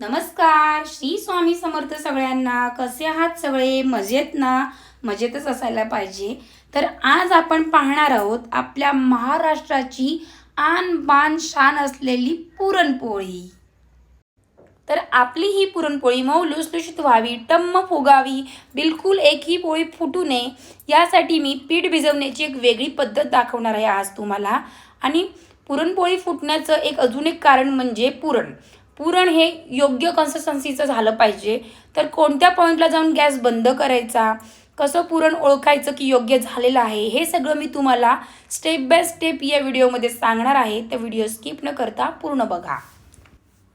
नमस्कार श्री स्वामी समर्थ सगळ्यांना. कसे आहात सगळे? मजेत ना? मजेतच असायला पाहिजे. तर आज आपण पाहणार आहोत आपल्या महाराष्ट्राची आन बान शान असलेली पुरणपोळी. तर आपली ही पुरणपोळी मऊ लुसलुशीत व्हावी टम्म फुगावी बिलकुल एकही पोळी फुटू नये यासाठी मी पीठ भिजवण्याची एक वेगळी पद्धत दाखवणार आहे आज तुम्हाला. आणि पुरणपोळी फुटण्याचं एक अजून एक कारण म्हणजे पुरण. पुरण हे योग्य कन्सिस्टन्सीचं झालं पाहिजे. तर कोणत्या पॉईंटला जाऊन गॅस बंद करायचा? कसं पुरण ओळखायचं की योग्य झालेलं आहे? हे सगळं मी तुम्हाला स्टेप बाय स्टेप या व्हिडिओमध्ये सांगणार आहे. तर व्हिडिओ स्किप न करता पूर्ण बघा.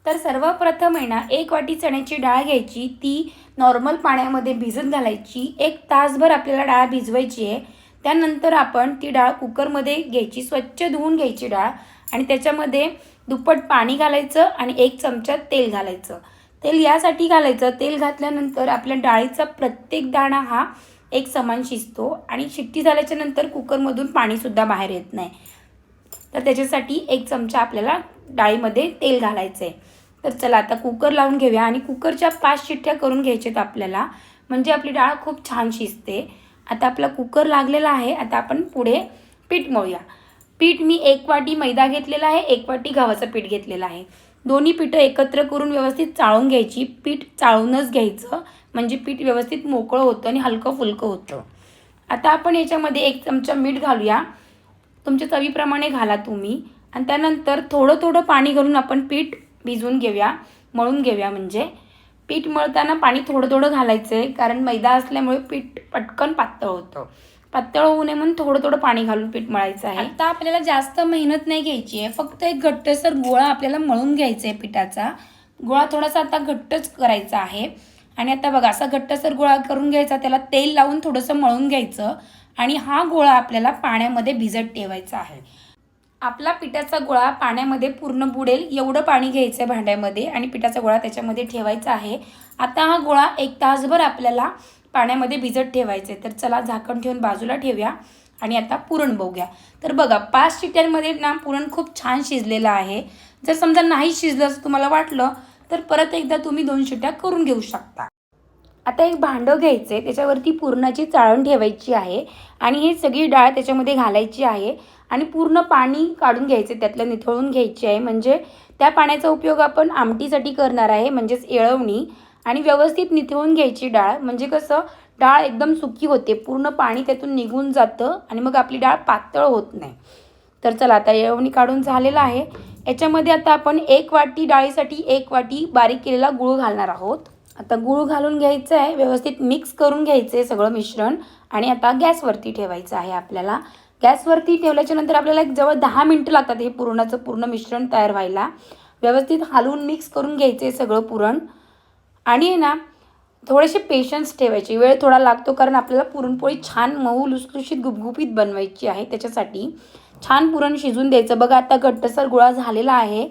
तर सर्वप्रथम आहे ना एक वाटी चण्याची डाळ घ्यायची. ती नॉर्मल पाण्यामध्ये भिजत घालायची. एक तासभर आपल्याला डाळ भिजवायची आहे. त्यानंतर आपण ती डाळ कुकरमध्ये घ्यायची. स्वच्छ धुवून घ्यायची डाळ. आणि त्याच्यामध्ये दुप्पट पाणी घालायचं आणि एक चमचा तेल घालायचं. तेल यासाठी घालायचं. तेल घातल्यानंतर आपल्या डाळीचा प्रत्येक दाणा हा एक समान शिजतो आणि शिट्टी झाल्याच्यानंतर कुकरमधून पाणीसुद्धा बाहेर येत नाही. तर त्याच्यासाठी एक चमचा आपल्याला डाळीमध्ये तेल घालायचं आहे तर चला आता कुकर लावून घेऊया आणि कुकरच्या पाच शिट्ट्या करून घ्यायच्यात आपल्याला. म्हणजे आपली डाळ खूप छान शिजते. आता आपला कुकर लागलेला आहे. आता आपण पुढे पीठ मळूया. पीठ मी एक वाटी मैदा घेतलेला आहे एक वाटी गव्हाचं पीठ घेतलेलं आहे. दोन्ही पिठं एकत्र करून व्यवस्थित चाळून घ्यायची. पीठ चाळूनच घ्यायचं म्हणजे पीठ व्यवस्थित मोकळं होतं आणि हलकं फुलकं होतं. आता आपण याच्यामध्ये एक चमचा मीठ घालूया. तुमच्या चवीप्रमाणे घाला तुम्ही. आणि त्यानंतर थोडं थोडं पाणी घालून आपण पीठ भिजवून घेऊया मळून घेऊया म्हणजे. पीठ मळताना पाणी थोडं थोडं घालायचं आहे कारण मैदा असल्यामुळे पीठ पटकन पातळ होतं. पातळ होऊ नये म्हणून थोडं थोडं पाणी घालून पीठ मळायचं आहे. आता आपल्याला जास्त मेहनत नाही घ्यायची आहे. फक्त एक घट्टसर गोळा आपल्याला मळून घ्यायचा आहे पिठाचा. गोळा थोडासा आता घट्टच करायचा आहे. आणि आता बघा असा घट्टसर गोळा करून घ्यायचा त्याला तेल लावून थोडंसं मळून घ्यायचं आणि हा गोळा आपल्याला पाण्यामध्ये भिजत ठेवायचा आहे. आपला पिठाचा गोळा पाण्यामध्ये पूर्ण बुडेल एवढं पाणी घ्यायचं आहे भांड्यामध्ये आणि पिठाचा गोळा त्याच्यामध्ये ठेवायचा आहे. आता हा गोळा एक तासभर आपल्याला पाण्यामध्ये भिजत ठेवायचे. तर चला झाकण ठेवून बाजूला ठेवूया आणि आता पुरण बघूया. तर बघा पाच शिट्ट्यांमध्ये ना पुरण खूप छान शिजलेलं आहे. जर समजा नाही शिजलं असं तुम्हाला वाटलं तर परत एकदा तुम्ही दोन शिट्ट्या करून घेऊ शकता. आता एक भांडं घ्यायचं आहे त्याच्यावरती पुरणाची चाळण ठेवायची आहे आणि ही सगळी डाळ त्याच्यामध्ये घालायची आहे आणि पूर्ण पाणी काढून घ्यायचे त्यातलं निथळून घ्यायची आहे. म्हणजे त्या पाण्याचा उपयोग आपण आमटीसाठी करणार आहे म्हणजेच येळवणी. आणि व्यवस्थित निथळून घ्यायची डाळ. म्हणजे कसं डाळ एकदम सुकी होते. पूर्ण पाणी त्यातून निघून जातं आणि मग आपली डाळ पातळ होत नाही. तर चला आता येळवणी काढून झालेला आहे. याच्यामध्ये आता आपण एक वाटी डाळीसाठी एक वाटी बारीक केलेला गूळ घालणार आहोत. आता गूळ घालून घ्यायचं आहे. व्यवस्थित मिक्स करून घ्यायचं आहे सगळं मिश्रण. आणि आता गॅसवरती ठेवायचं आहे आपल्याला. गॅसवरती ठेवल्याच्या नंतर आपल्याला एक जवळ दहा मिनटं लागतात हे पुरणाचं पूर्ण मिश्रण तयार व्हायला. व्यवस्थित हलवून मिक्स करून घ्यायचं आहे सगळं पुरण. आणि ना थोडेसे पेशन्स ठेवायचे. वेळ थोडा लागतो कारण आपल्याला पुरणपोळी छान मऊ लुसलुशीत गुपगुपीत बनवायची आहे त्याच्यासाठी. छान पुरण शिजून द्यायचं. बघा आता घट्टसर गोळा झालेला आहे.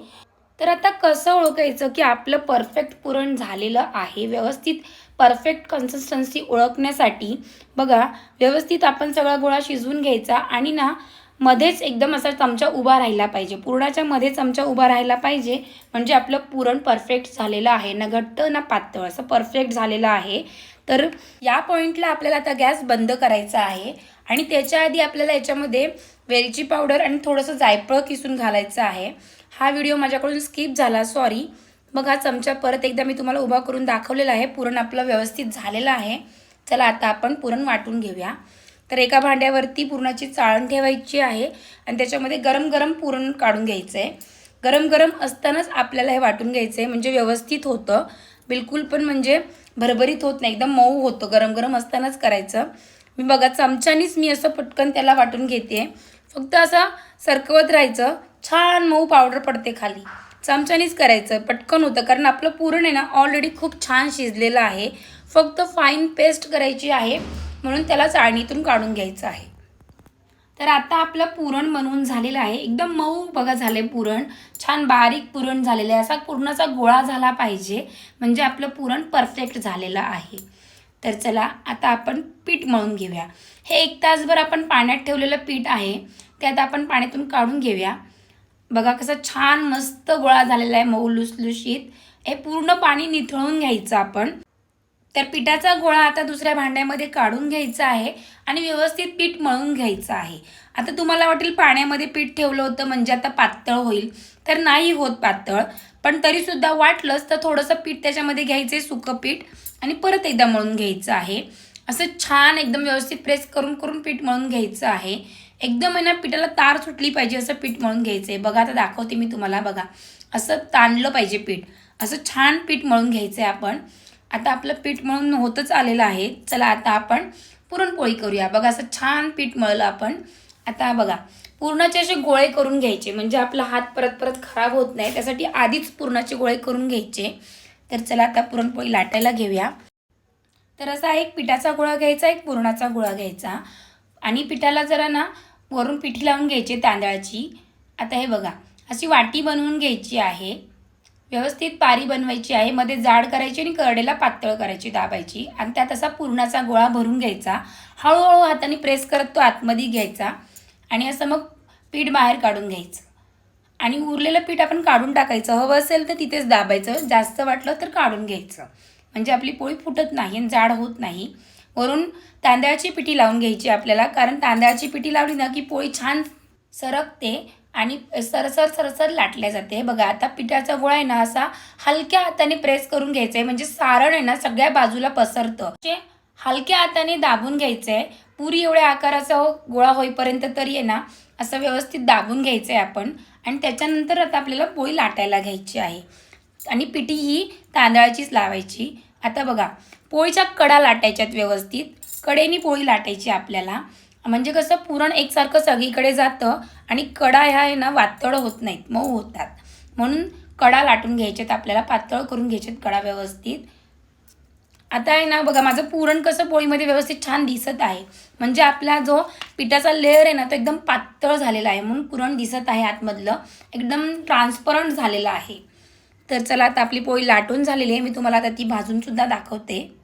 तर आता कसं ओळखायचं की आपलं परफेक्ट पुरण झालेलं आहे? व्यवस्थित परफेक्ट कन्सिस्टन्सी ओळखण्यासाठी बघा व्यवस्थित आपण सगळा गोळा शिजवून घ्यायचा आणि ना मध्येच एकदम असा चमचा उभा राहिला पाहिजे. पुरणाच्या मध्ये चमचा उभा राहिला पाहिजे म्हणजे आपलं पुरण परफेक्ट झालेलं आहे. ना घट्ट ना पातळ असं परफेक्ट झालेलं आहे. तर या पॉईंटला आपल्याला आता गॅस बंद करायचा आहे. आणि त्याच्या आधी आपल्याला याच्यामध्ये वेलची पावडर आणि थोडंसं जायफळ किसून घालायचं आहे. हा व्हिडिओ माझ्याकडून स्किप झाला सॉरी मग हा चमचा परत एकदा मी तुम्हाला उभा करून दाखवलेला आहे. पुरण आपलं व्यवस्थित झालेलं आहे. चला आता आपण पुरण वाटून घेऊया. तर एका भांड्यावरती पुरणाची चाळण ठेवायची आहे आणि त्याच्यामध्ये गरम गरम पुरण काढून घ्यायचं आहे गरम गरम असतानाच आपल्याला हे वाटून घ्यायचं आहे म्हणजे व्यवस्थित होतं. बिलकुल पण म्हणजे भरभरीत होत नाही एकदम मऊ होतं गरम गरम असतानाच करायचं. मी बघा चमच्यानीच मी असं पटकन त्याला वाटून घेते फक्त असं सरकवत राहायचं. छान मऊ पावडर पडते खाली. चमच्यानीच करायचं पटकन होतं. कारण आपलं पुरण आहे ना ऑलरेडी खूप छान शिजलेलं आहे. फक्त फाईन पेस्ट करायची आहे. म्हणून त्याला चाळणीतून काढून घ्यायचं आहे. तर आता आपलं पुरण बनवून झालेलं आहे. एकदम मऊ बघा झाले पुरण. छान बारीक पुरण झालेलं आहे. असा पुरणाचा गोळा झाला पाहिजे. म्हणजे आपलं पुरण परफेक्ट झालेलं आहे. तर चला आता आपण पीठ मळून घेऊया. हे एक तासभर आपण पाण्यात ठेवलेलं पीठ आहे. ते आता आपण पाण्यातून काढून घेऊया. बघा कसं छान मस्त गोळा झालेला आहे. मऊ लुसलुशीत. हे पूर्ण पाणी निथळून घ्यायचं आपण. तर पिठाचा गोळा आता दुसऱ्या भांड्यामध्ये काढून घ्यायचा आहे आणि व्यवस्थित पीठ मळून घ्यायचं आहे. आता तुम्हाला वाटेल पाण्यामध्ये पीठ ठेवलं होतं म्हणजे आता पातळ होईल. तर नाही होत पातळ पण तरीसुद्धा वाटलंच तर थोडंसं पीठ त्याच्यामध्ये घ्यायचं आहे सुकं पीठ आणि परत एकदा मळून घ्यायचं आहे. असं छान एकदम व्यवस्थित प्रेस करून करून पीठ मळून घ्यायचं आहे. एकदम आहे ना पिठाला तार सुटली पाहिजे असं पीठ मळून घ्यायचं आहे. बघा आता दाखवते मी तुम्हाला बघा. असं ताणलं पाहिजे पीठ. असं छान पीठ मळून घ्यायचं आहे आपण. आता आपलं पीठ मळून होतच आलेलं आहे. चला आता आपण पुरणपोळी करूया. बघा असं छान पीठ मळलं आपण. आता बघा पूर्णाचे असे गोळे करून घ्यायचे. म्हणजे आपला हात परत परत खराब होत नाही त्यासाठी आधीच पूर्णाचे गोळे करून घ्यायचे. तर चला आता पुरणपोळी लाटायला घेऊया. तर असा एक पिठाचा गोळा घ्यायचा एक पुरणाचा गोळा घ्यायचा. आणि पिठाला जरा ना वरून पिठी लावून घ्यायची तांदळाची. आता हे बघा अशी वाटी बनवून घ्यायची आहे. व्यवस्थित पारी बनवायची आहे मध्ये जाड करायची आणि करडेला पातळ करायची दाबायची. आणि त्यात असा पुरणाचा गोळा भरून घ्यायचा. हळूहळू हाताने प्रेस करत तो आतमध्ये घ्यायचा. आणि असं मग पीठ बाहेर काढून घ्यायचं. आणि उरलेलं पीठ आपण काढून टाकायचं. हवं असेल तर तिथेच दाबायचं. जास्त वाटलं तर काढून घ्यायचं. म्हणजे आपली पोळी फुटत नाही आणि जाड होत नाही. वरून तांदळाची पिठी लावून घ्यायची आपल्याला. कारण तांदळाची पिठी लावली ना की पोळी छान सरकते. आणि सरसर सरसर लाटल्या जाते. बघा आता पिठाचा गोळा आहे ना असा हलक्या हाताने प्रेस करून घ्यायचा आहे म्हणजे सारण आहे ना सगळ्या बाजूला पसरतं. हलक्या हाताने दाबून घ्यायचं आहे पुरी एवढ्या आकाराचा हो- गोळा होईपर्यंत तरी आहे ना असं व्यवस्थित दाबून घ्यायचं आहे आपण. आणि त्याच्यानंतर आता आपल्याला पोळी लाटायला घ्यायची आहे. आणि पिठी ही तांदळाचीच लावायची. आता बघा पोळीच्या कडा लाटायच्यात व्यवस्थित. कडेनी पोळी लाटायची आपल्याला. म्हणजे कसं पुरण एकसारखं सगळीकडे जातं आणि कडा ह्या आहे ना वातळ होत नाहीत मऊ होतात. म्हणून कडा लाटून घ्यायच्यात आपल्याला पातळ करून घ्यायच्यात कडा व्यवस्थित. आता आहे ना बघा माझं पुरण कसं पोळीमध्ये व्यवस्थित छान दिसत आहे. म्हणजे आपला जो पिठाचा लेअर आहे ना तो एकदम पातळ झालेला आहे. म्हणून पुरण दिसत आहे आतमधलं. एकदम ट्रान्सपरंट झालेलं आहे. तर चला आता आपली पोळी लाटून झालेली आहे. मी तुम्हाला आता ती भाजूनसुद्धा दाखवते.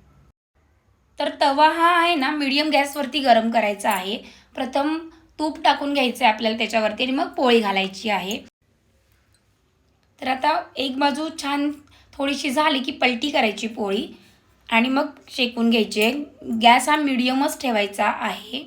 तर तवा हा आहे ना मीडियम गॅसवरती गरम करायचा आहे. प्रथम तूप टाकून घ्यायचं आहे आपल्याला त्याच्यावरती आणि मग पोळी घालायची आहे. तर आता एक बाजू छान थोडीशी झाली की पलटी करायची पोळी आणि मग शेकून घ्यायची आहे. गॅस हा मिडियमच ठेवायचा आहे.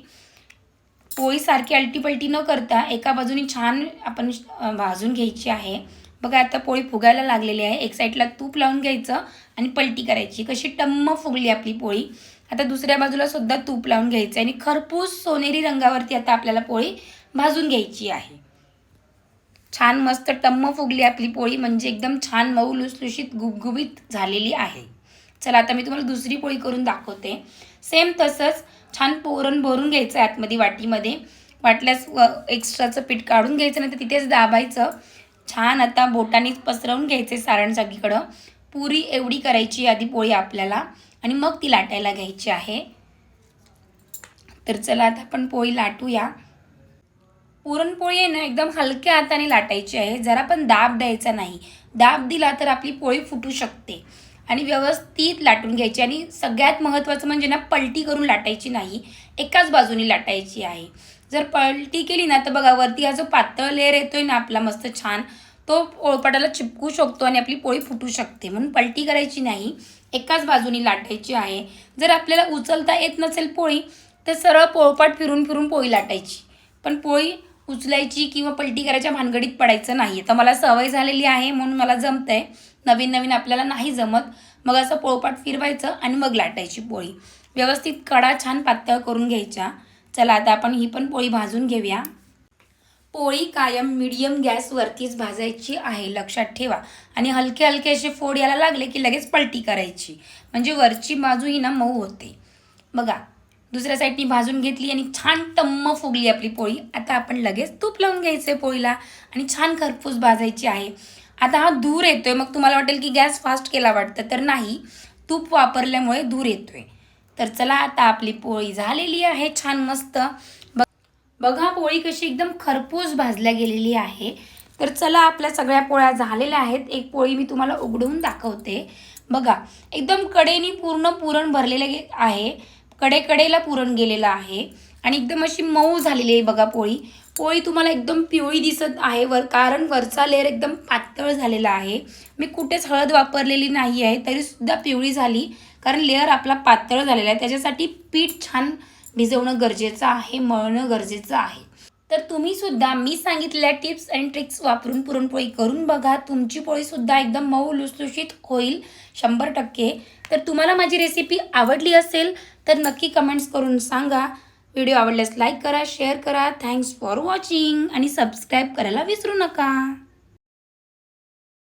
पोळी सारखी अल्टीपल्टी न करता एका बाजूनी छान आपण भाजून घ्यायची आहे. बघा आता पोळी फुगायला लागलेली आहे. एक साईडला तूप लावून घ्यायचं आणि पलटी करायची. कशी टम्म फुगली आपली पोळी. आता दुसऱ्या बाजूला सुद्धा तूप लावून घ्यायचं आणि खरपूस सोनेरी रंगावरती आता आपल्याला पोळी भाजून घ्यायची आहे. छान मस्त टम्म फुगली आपली पोळी म्हणजे एकदम छान मऊ लुसलुशीत गुबगुबीत झालेली आहे. चला आता मी तुम्हाला दुसरी पोळी करून दाखवते. सेम तसंच छान पोरण भरून घ्यायचं आहे आतमध्ये वाटीमध्ये. वाटल्यास व एक्स्ट्राचं पीठ काढून घ्यायचं नाही तर तिथेच दाबायचं. छान आता बोटानेच पसरवून घ्यायचे सारण सगळीकडं. पुरी एवढी करायची आधी पोळी आपल्याला. आणि मग ती लाटायला घ्यायची आहे. तर चला आता आपण पोळी लाटूया. पुरणपोळी आहे ना एकदम हलक्या हाताने लाटायची आहे. जरा पण दाब द्यायचा नाही. दाब दिला तर आपली पोळी फुटू शकते. आणि व्यवस्थित लाटून घ्यायची. आणि सगळ्यात महत्त्वाचं म्हणजे ना पलटी करून लाटायची नाही. एकाच बाजूने लाटायची आहे. जर पलटी केली ना तर बघा वरती हा जो पातळ लेअर येतोय ना आपला मस्त छान तो पोळपाटाला चिपकू शकतो आणि आपली पोळी फुटू शकते. म्हणून पलटी करायची नाही. एकाच बाजूनी लाटायची आहे. जर आपल्याला उचलता येत नसेल पोळी तर सरळ पोळपाट फिरून फिरून पोळी लाटायची. पण पोळी उचलायची किंवा पलटी करायच्या भानगडीत पडायचं नाही तर मला सवय झालेली आहे म्हणून मला जमतंय. नवीन नवीन आपल्याला नाही जमत. मग असं पोळपाट फिरवायचं आणि मग लाटायची पोळी. व्यवस्थित कडा छान पातळ करून घ्यायच्या चला आता आपण ही पण पोळी भाजून घेऊया. पोळी कायम मिडियम गॅसवरतीच भाजायची आहे. लक्षात ठेवा. आणि हलके हलके असे फोड यायला लागले की लगेच पलटी करायची. म्हणजे वरची बाजू ही ना मऊ होते. बघा दुसऱ्या साईडनी भाजून घेतली आणि छान टम्म फुगली आपली पोळी. आता आपण लगेच तूप लावून घ्यायचं आहे पोळीला आणि छान खरपूस भाजायची आहे. आता हा धूर येतोय. मग तुम्हाला वाटेल की गॅस फास्ट केला वाटतं तर नाही. तूप वापरल्यामुळे धूर येतोय. तर चला आता आपली पोळी झालेली आहे. छान मस्त बघा पोळी कशी एकदम खरपूस भाजल्या गेलेली आहे. तर चला आपल्या सगळ्या पोळ्या झालेल्या आहेत. एक पोळी मी तुम्हाला उघडून दाखवते. बघा एकदम कडेनी पूर्ण पुरण भरलेलं गे- आहे. कडेकडेला पुरण गेलेलं आहे. आणि एकदम अशी मऊ झालेली आहे बघा पोळी. पोळी तुम्हाला एकदम पिवळी दिसत आहे वर कारण वरचा लेअर एकदम पातळ झालेला आहे. मी कुठेच हळद वापरलेली नाही आहे तरीसुद्धा पिवळी झाली कारण लेअर आपला पातळ झालेला आहे. त्याच्यासाठी पीठ छान भिजवणं गरजेचं आहे मळणं गरजेचं आहे. तर तुम्ही सुद्धा मी सांगितलेल्या टिप्स अँड ट्रिक्स वापरून पुरणपोळी करून बघा. तुमची पोळीसुद्धा एकदम मऊ लुसलुशीत होईल शंभर टक्के. तर तुम्हाला माझी रेसिपी आवडली असेल तर नक्की कमेंट्स करून सांगा. व्हिडिओ आवडल्यास लाईक करा शेअर करा. थँक्स फॉर वॉचिंग आणि सबस्क्राईब करायला विसरू नका.